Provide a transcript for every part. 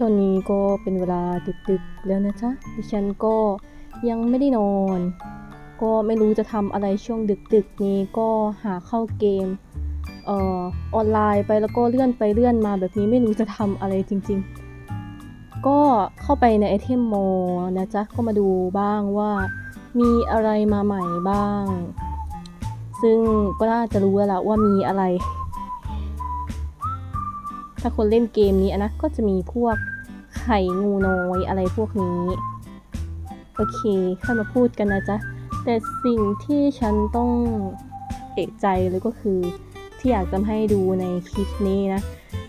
ตอนนี้ก็เป็นเวลาดึกๆแล้วนะจ๊ะดิฉันก็ยังไม่ได้นอน ก็ไม่รู้จะทำอะไรช่วงดึกๆนี้ก็หาเข้าเกมเออออนไลน์ไปแล้วก็เลื่อนไปเลื่อนมาแบบนี้ไม่รู้จะทำอะไรจริง ๆ ก็เข้าไปในไอเทมโมนะจ๊ะก็มาดูบ้างว่ามีอะไรมาใหม่บ้าง ซึ่งก็น่าจะรู้แล้วว่ามีอะไร ถ้าคนเล่นเกมนี้นะก็จะมีพวกไข่งูน้อยอะไรพวกนี้ โอเคค่อยมาพูดกันนะจ๊ะ แต่สิ่งที่ฉันต้องเอกใจเลยก็คือ ที่อยากจะให้ดูในคลิปนี้นะ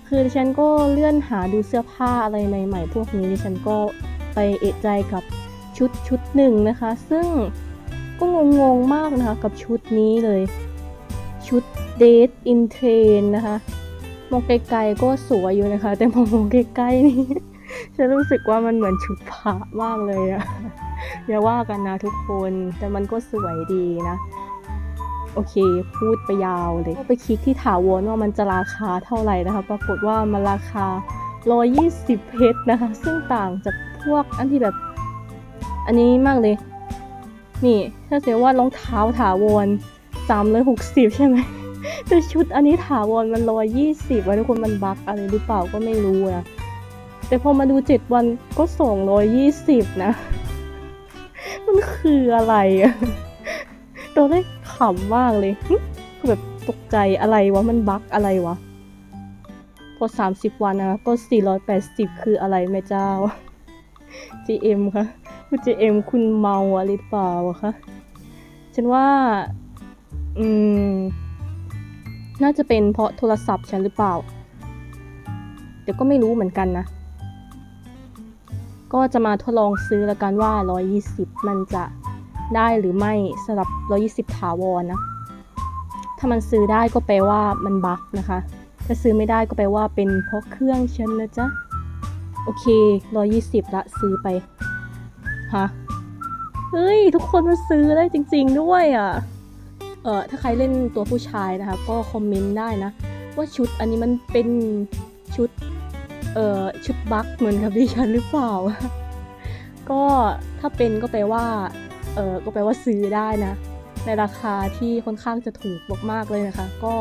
คือฉันก็เลื่อนหาดูเสื้อผ้าอะไรใหม่ๆ พวกนี้ดิฉันก็ไปเอกใจกับชุดชุดหนึ่งนะคะ ซึ่งก็งงๆมากนะคะกับชุดนี้เลย ชุด Date in Train นะคะ มองไกลๆก็สวยอยู่นะคะ แต่มองใกล้ๆนี่ฉันรู้สึกว่ามันเหมือนชุดพระมากเลยอะอย่าว่ากันนะทุกคนแต่มันก็สวยดีนะ โอเค พูดไปยาวเลยก็ไปคลิกที่ถาวรว่ามันจะราคาเท่าไหร่นะคะ ปรากฏว่ามันราคา 120 เพชรนะคะ ซึ่งต่างจากพวกอันที่แบบ อันนี้มากเลย นี่ ถ้าเสียว่ารองเท้าถาวร360 ใช่ไหม แต่ชุดอันนี้ถาวรมันร้อยยี่สิบทุกคนมันบั๊กอะไรหรือเปล่าก็ไม่รู้นะ แต่พอมาดูเจ็ดวันก็สองร้อยยี่สิบนะ มันคืออะไรอะตัวแรกขำมากเลยคือแบบตกใจอะไรวะ มันบั๊กอะไรวะ พอสามสิบวันนะก็สี่ร้อยแปดสิบคืออะไรแม่เจ้า GM คะคุณ GM คุณเมาอะไรหรือเปล่าคะ ฉันว่า อืม น่าจะเป็นเพราะโทรศัพท์ฉันหรือเปล่า เดี๋ยวก็ไม่รู้เหมือนกันนะ ก็จะมาทดลองซื้อล้วกันว่า 120 มันจะได้หรือไม่สำหรับ 120 ถาวรนะ ถ้ามันซื้อได้ก็แปลว่ามันบั๊กนะคะ ถ้าซื้อไม่ได้ก็แปลว่าเป็นเพราะเครื่องฉันนะจ๊ะ โอเค 120 ละซื้อไป ฮะ เฮ้ย ทุกคนมาซื้อได้จริง ๆ ด้วยอะ เอ่อถ้าใครเล่นตัวผู้ชายนะคะ ก็คอมเมนต์ได้นะ ว่าชุดอันนี้มันเป็นชุดเอ่อชุดบัคเหมือนกับดิฉันหรือเปล่า ก็ถ้าเป็นก็แปลว่าเอ่อก็แปลว่าซื้อได้นะ ในราคาที่ค่อนข้างจะถูกมากๆเลยนะคะ ก็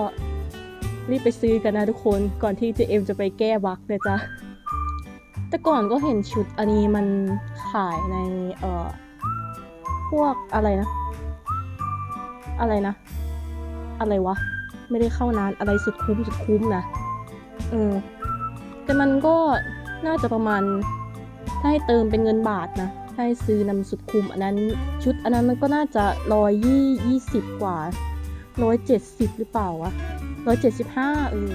รีบไปซื้อกันนะทุกคนก่อนที่ JM จะไปแก้บัคเลยจ้ะแต่ก่อนก็เห็นชุดอันนี้มันขายในเอ่อพวกอะไรนะ อะไรนะ อะไรวะ ไม่ได้เข้านานอะไรสุดคุ้มสุดคุ้มนะ เออ แต่มันก็น่าจะประมาณ ถ้าให้เติมเป็นเงินบาทนะถ้าให้ซื้อนำสุดคุ้มอันนั้น ชุดอันนั้นมันก็น่าจะร้อยยี่ยี่สิบกว่าร้อยเจ็ดสิบหรือเปล่าวะร้อยเจ็ดสิบห้าเออ